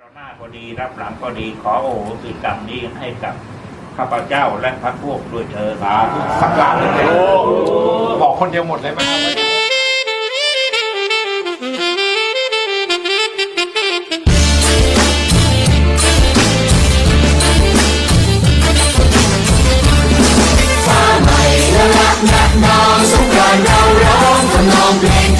เราหน้าก็ดีรับหลังก็ดีขอโอโหสิกรรมนี้ให้กับข้าพเจ้าและพระพวกด้วยเถิดสาธุสักการเลยโอ้บอกคนเดียวหมดเลยไหมวันองเพลง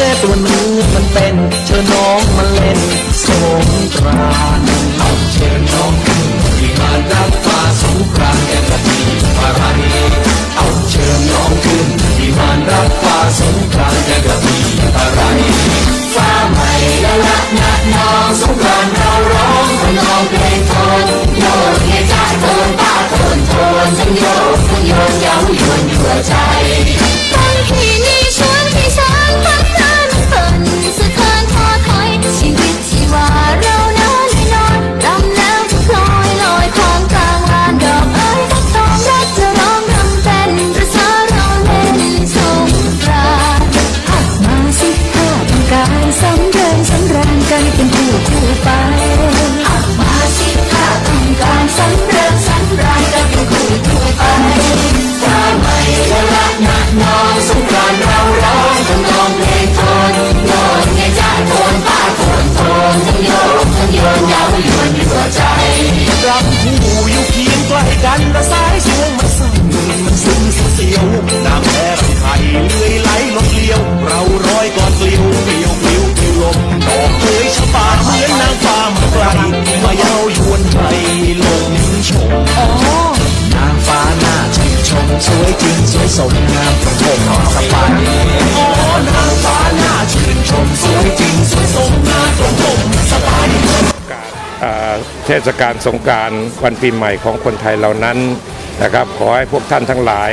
แม่ตัวนื้มันเป็นเชิญน้อง ยงใก เทศกาลสงการวันปีใหม่ของคนไทยเหล่านั้นนะครับ ขอให้พวกท่านทั้งหลาย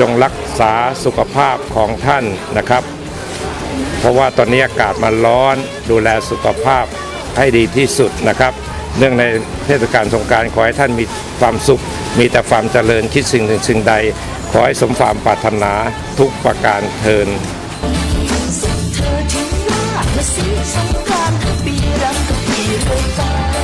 จงรักษาสุขภาพของท่านนะครับ เพราะว่าตอนนี้อากาศมันร้อนดูแลสุขภาพให้ดีที่สุดนะครับ เนื่องในเทศกาลสงการขอให้ท่านมีความสุข มีแต่ความเจริญคิดสิ่งหนึ่งสิ่งใด ขอให้สมความปรารถนาทุกประการเทินสุดเธอถึงว่ามาสีสงกรานต์ปีรำทุกปีเรื่อยไป